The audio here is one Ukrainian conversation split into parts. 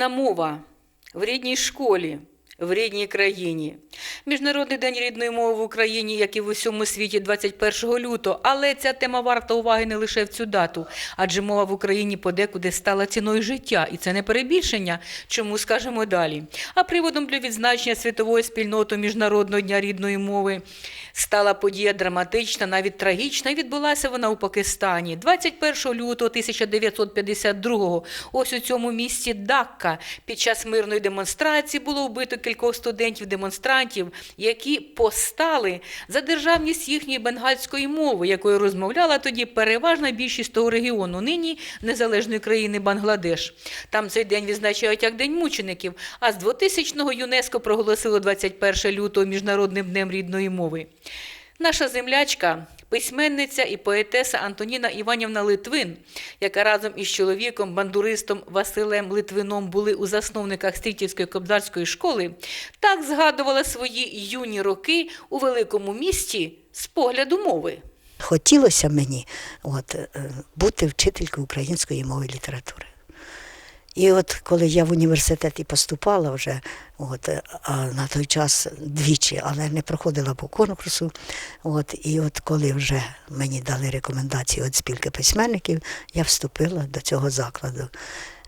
Рідна мова в рідній школі, в рідній країні. Міжнародний день рідної мови в Україні, як і в усьому світі, 21 лютого. Але ця тема варта уваги не лише в цю дату, адже мова в Україні подекуди стала ціною життя, і це не перебільшення. Чому скажемо далі? А приводом для відзначення світової спільноти Міжнародного дня рідної мови стала подія драматична, навіть трагічна. і Відбулася вона у Пакистані 21 лютого 1952-го. Ось у цьому місті Дакка під час мирної демонстрації було вбито кількох студентів-демонстрантів, які постали за державність їхньої бенгальської мови, якою розмовляла тоді переважна більшість того регіону, нині незалежної країни Бангладеш. Там цей день відзначають як День мучеників, а з 2000-го ЮНЕСКО проголосило 21 лютого Міжнародним днем рідної мови. Наша землячка, письменниця і поетеса Антоніна Іванівна Литвин, яка разом із чоловіком, бандуристом Василем Литвином були у засновниках Стрітівської кобзарської школи, так згадувала свої юні роки у великому місті з погляду мови. Хотілося мені от, е, бути вчителькою української мови і літератури. І от коли я в університет і поступала вже, от, е, а на той час двічі, але не проходила по конкурсу. От, і от коли вже мені дали рекомендації від спілки письменників, я вступила до цього закладу.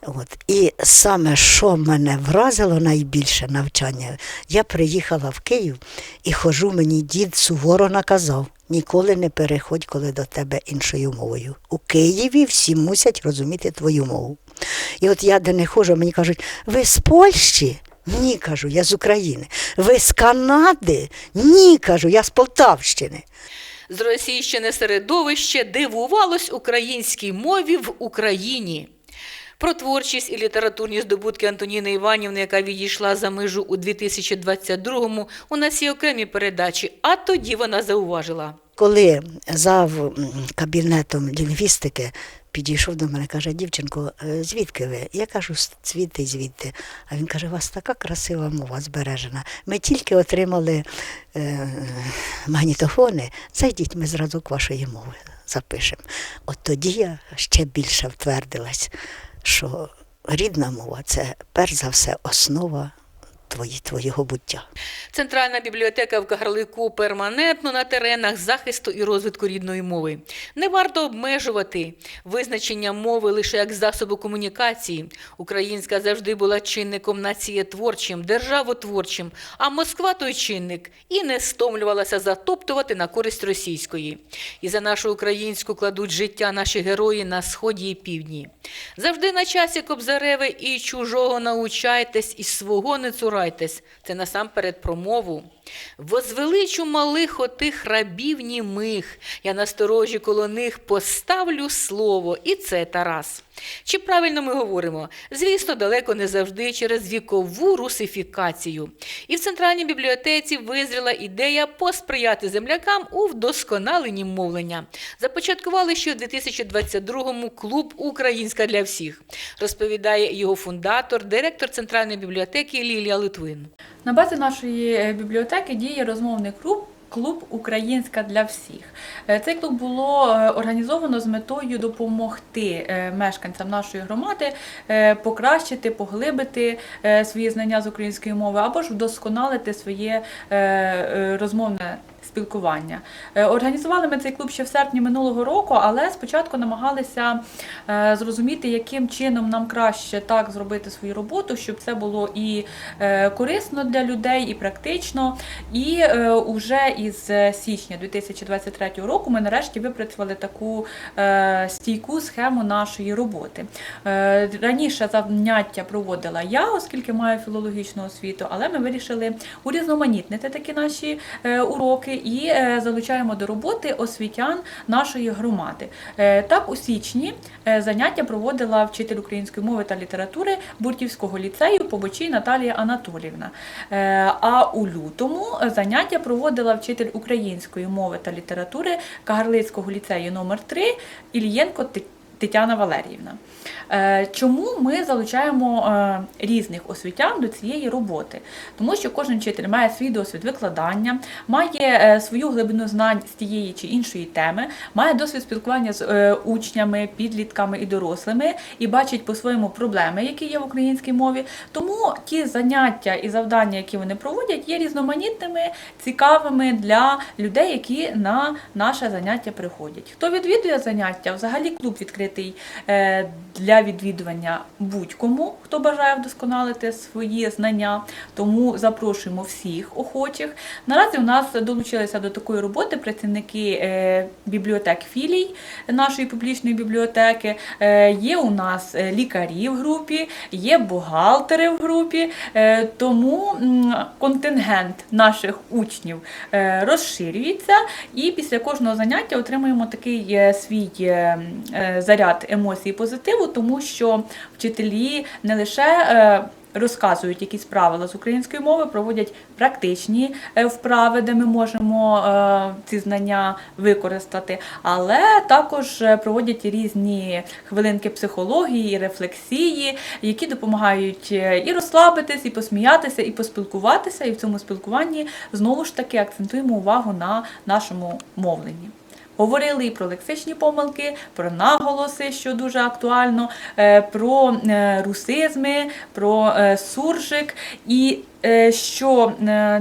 От. І саме, що мене вразило найбільше навчання, я приїхала в Київ і хожу, мені дід суворо наказав. Ніколи не переходь, коли до тебе іншою мовою. У Києві всі мусять розуміти твою мову. І от я де не ходжу, мені кажуть, ви з Польщі? Ні, кажу, я з України. Ви з Канади? Ні, кажу, я з Полтавщини. З Зросійщене середовище дивувалось українській мові в Україні. Про творчість і літературні здобутки Антоніни Іванівни, яка відійшла за межу у 2022-му, у нас є окремі передачі, а тоді вона зауважила. Коли зав кабінетом лінгвістики підійшов до мене, каже, дівчинко, е, звідки ви? Я кажу, звідти, звідти. А він каже, у вас така красива мова збережена. Ми тільки отримали е, магнітофони, зайдіть, ми зразок вашої мови запишемо. От тоді я ще більше втвердилась, що рідна мова це перш за все основа твої, твоєго буття. Центральна бібліотека в Кагарлику перманентно на теренах захисту і розвитку рідної мови. Не варто обмежувати визначення мови лише як засобу комунікації. Українська завжди була чинником націєтворчим, державотворчим, а Москва той чинник і не стомлювалася затоптувати на користь російської. І за нашу українську кладуть життя наші герої на сході і півдні. Завжди на часі Кобзареве і чужого научайтесь, і свого не цурайтесь. Це насамперед про мову. Возвеличу малих отих рабів німих, я насторожі коло них поставлю слово, і це Тарас. Чи правильно ми говоримо? Звісно, далеко не завжди через вікову русифікацію. І в центральній бібліотеці визріла ідея посприяти землякам у вдосконаленні мовлення. Започаткували ще у 2022-му клуб Українська для всіх, розповідає його фундатор, директор центральної бібліотеки Лілія Литвин. На базі нашої е, бібліотеки діє розмовний клуб. Клуб Українська для всіх. Е, Цей клуб було е, організовано з метою допомогти мешканцям нашої громади покращити, поглибити свої знання з української мови або ж вдосконалити своє розмовне спілкування. Е, Організували ми цей клуб ще в серпні минулого року, але спочатку намагалися е, зрозуміти, яким чином нам краще так зробити свою роботу, щоб це було і е, корисно для людей, і практично. І е, уже із січня 2023 року ми нарешті випрацювали таку стійку схему нашої роботи. Раніше заняття проводила я, оскільки маю філологічну освіту, але ми вирішили урізноманітнити такі наші уроки і е, залучаємо до роботи освітян нашої громади. Е, Так, у січні е, заняття проводила вчитель української мови та літератури Буртівського ліцею Побочій Наталія Анатоліївна. Е, А у лютому заняття проводила вчитель української мови та літератури Кагарлицького ліцею номер 3 Ільєнко Тетяна. Тетяна Валеріївна. Е, Чому ми залучаємо е, різних освітян до цієї роботи? Тому що кожен вчитель має свій досвід викладання, має е, свою глибину знань з тієї чи іншої теми, має досвід спілкування з учнями, підлітками і дорослими і бачить по-своєму проблеми, які є в українській мові. Тому ті заняття і завдання, які вони проводять, є різноманітними, цікавими для людей, які на наше заняття приходять. Хто відвідує заняття, взагалі клуб відкритий е, для відвідування будь-кому, хто бажає вдосконалити свої знання. Тому запрошуємо всіх охочих. Наразі у нас долучилися до такої роботи працівники е, бібліотек філій нашої публічної бібліотеки. Е, Є у нас лікарі в групі, є бухгалтери в групі. Тому контингент наших учнів розширюється, і після кожного заняття отримуємо такий свій е, заряд емоцій позитиву, тому що вчителі не лише е, розказують якісь правила з української мови, проводять практичні е, вправи, де ми можемо е, ці знання використати, але також проводять різні хвилинки психології і рефлексії, які допомагають і розслабитись, і посміятися, і поспілкуватися. І в цьому спілкуванні знову ж таки акцентуємо увагу на нашому мовленні. Говорили і про лексичні помилки, про наголоси, що дуже актуально, е, про е, русизми, про е, суржик. І що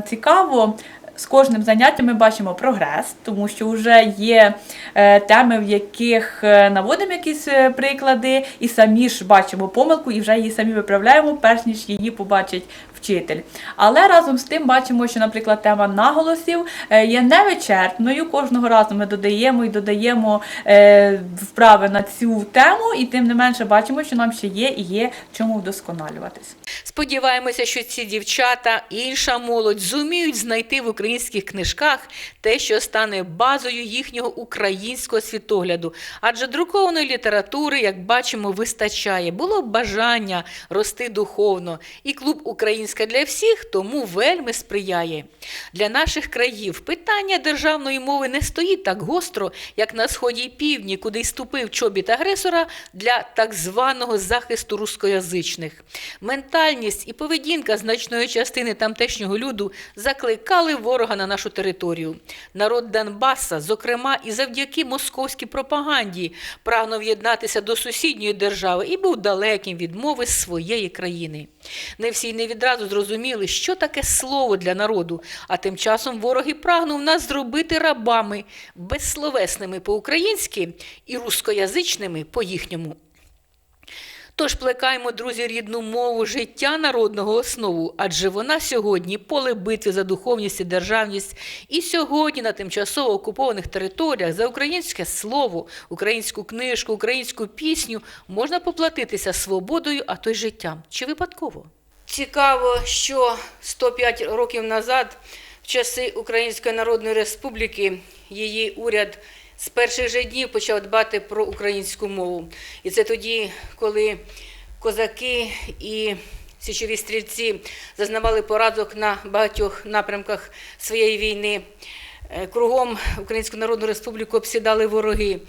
цікаво, з кожним заняттям ми бачимо прогрес, тому що вже є е, теми, в яких е, наводимо якісь е, приклади, і самі ж бачимо помилку, і вже її самі виправляємо, перш ніж її побачить вчитель. Але разом з тим бачимо, що, наприклад, тема наголосів є невичерпною. Кожного разу ми додаємо і додаємо вправи на цю тему, і тим не менше бачимо, що нам ще є і є чому вдосконалюватись. Сподіваємося, що ці дівчата інша молодь зуміють знайти в українських книжках те, що стане базою їхнього українського світогляду. Адже друкованої літератури, як бачимо, вистачає. Було бажання рости духовно, і клуб Українська для всіх тому вельми сприяє. Для наших країв питання державної мови не стоїть так гостро, як на сході і півдні, куди й ступив чобіт агресора для так званого захисту рускоязичних. Ментальність і поведінка значної частини тамтешнього люду закликали ворога на нашу територію. Народ Донбаса, зокрема, і завдяки московській пропаганді, прагнув єднатися до сусідньої держави і був далеким від мови своєї країни. Не всі не відразу зрозуміли, що таке слово для народу, а тим часом ворог і прагнув нас зробити рабами, безсловесними по-українськи і рускоязичними по-їхньому. Тож плекаємо, друзі, рідну мову життя народного основу, адже вона сьогодні поле битви за духовність і державність. І сьогодні на тимчасово окупованих територіях за українське слово, українську книжку, українську пісню можна поплатитися свободою, а то й життям. Чи випадково? Цікаво, що 105 років назад, в часи Української Народної Республіки, її уряд з перших же днів почав дбати про українську мову. І це тоді, коли козаки і січові стрільці зазнавали поразок на багатьох напрямках своєї війни. Е, Кругом Українську Народну Республіку обсідали вороги,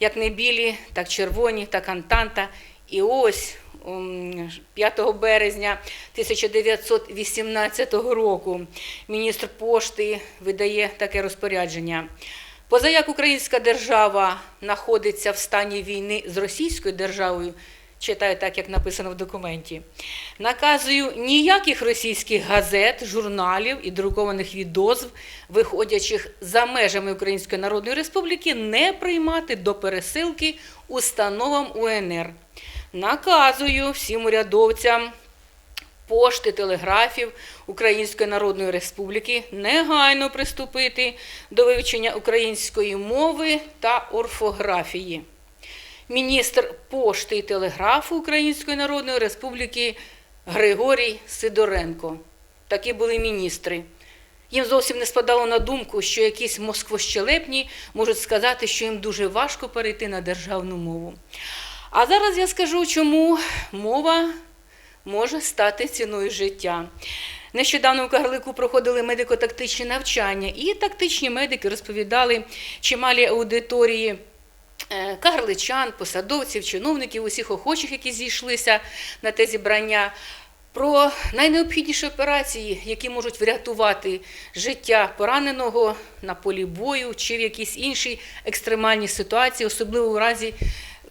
як не білі, так червоні, так Антанта. І ось 5 березня 1918 року міністр пошти видає таке розпорядження. Позаяк українська держава знаходиться в стані війни з Російською державою, читаю так, як написано в документі, наказую ніяких російських газет, журналів і друкованих відозв, виходячих за межами Української Народної Республіки, не приймати до пересилки установам УНР. Наказую всім урядовцям пошти, телеграфів Української Народної Республіки негайно приступити до вивчення української мови та орфографії. Міністр пошти і телеграфу Української Народної Республіки Григорій Сидоренко. Такі були міністри. Їм зовсім не спадало на думку, що якісь москвощелепні можуть сказати, що їм дуже важко перейти на державну мову. А зараз я скажу, чому мова може стати ціною життя. Нещодавно у Кагарлику проходили медико-тактичні навчання, і тактичні медики розповідали чималі аудиторії е, кагарличан, посадовців, чиновників, усіх охочих, які зійшлися на те зібрання, про найнеобхідніші операції, які можуть врятувати життя пораненого на полі бою чи в якійсь іншій екстремальній ситуації, особливо в разі,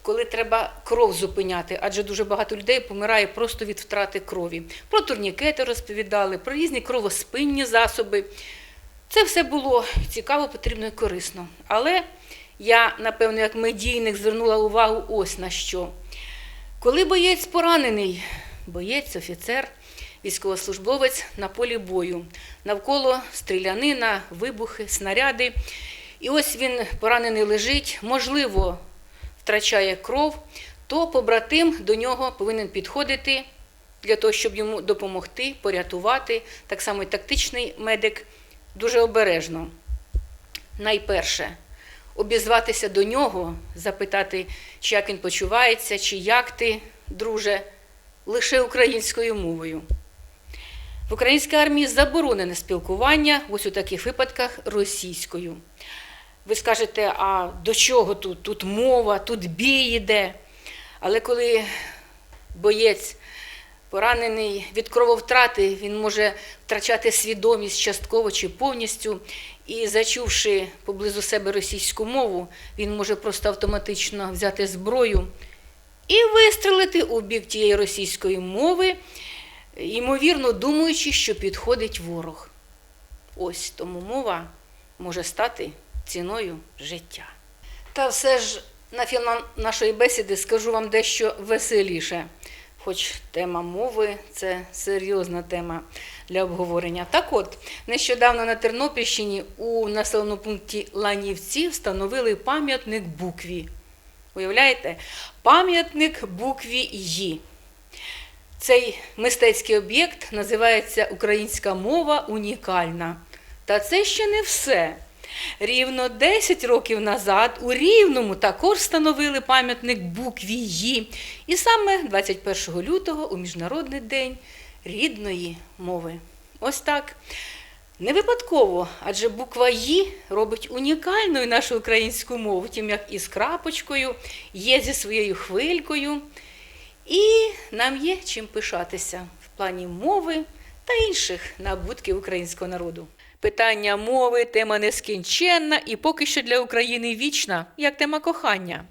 коли треба кров зупиняти, адже дуже багато людей помирає просто від втрати крові. Про турнікети розповідали, про різні кровоспинні засоби. Це все було цікаво, потрібно і корисно. Але я, напевно, як медійник звернула увагу ось на що. Коли боєць поранений, боєць, офіцер, військовослужбовець на полі бою, навколо стрілянина, вибухи, снаряди. І ось він поранений лежить, можливо, втрачає кров, то побратим до нього повинен підходити для того, щоб йому допомогти, порятувати. Так само і тактичний медик дуже обережно. Найперше, обізватися до нього, запитати, чи як він почувається, чи як ти, друже, лише українською мовою. В українській армії заборонене спілкування ось у таких випадках російською. Ви скажете, а до чого тут? Тут мова, тут бій іде. Але коли боєць поранений від крововтрати, він може втрачати свідомість частково чи повністю. І зачувши поблизу себе російську мову, він може просто автоматично взяти зброю і вистрелити у бік тієї російської мови, ймовірно думаючи, що підходить ворог. Ось тому мова може стати ціною життя. Та все ж на фінал нашої бесіди скажу вам дещо веселіше. Хоч тема мови це серйозна тема для обговорення. Так от, нещодавно на Тернопільщині у населеному пункті Ланівці встановили пам'ятник букві. Уявляєте? Пам'ятник букві Ї. Цей мистецький об'єкт називається Українська мова унікальна. Та це ще не все. Рівно 10 років назад у Рівному також встановили пам'ятник букві Ї. І саме 21 лютого у Міжнародний день рідної мови. Ось так. Не випадково, адже буква «Ї» робить унікальною нашу українську мову, тим як і з крапочкою, є зі своєю хвилькою. І нам є чим пишатися в плані мови та інших набутків українського народу. Питання мови тема нескінченна і поки що для України вічна, як тема кохання.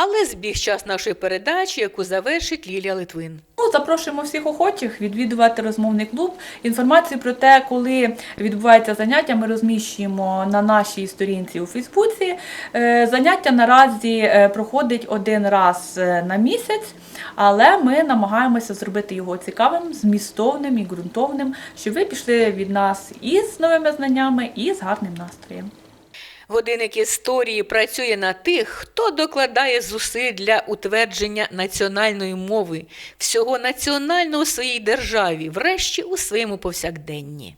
Але збіг час нашої передачі, яку завершить Лілія Литвин. Ну, запрошуємо всіх охочих відвідувати розмовний клуб. Інформацію про те, коли відбувається заняття, ми розміщуємо на нашій сторінці у Фейсбуці. Е, Заняття наразі е, проходить один раз е, на місяць, але ми намагаємося зробити його цікавим, змістовним і ґрунтовним, щоб ви пішли від нас і з новими знаннями, і з гарним настроєм. Годинник історії працює на тих, хто докладає зусиль для утвердження національної мови, всього національного у своїй державі, врешті у своєму повсякденні.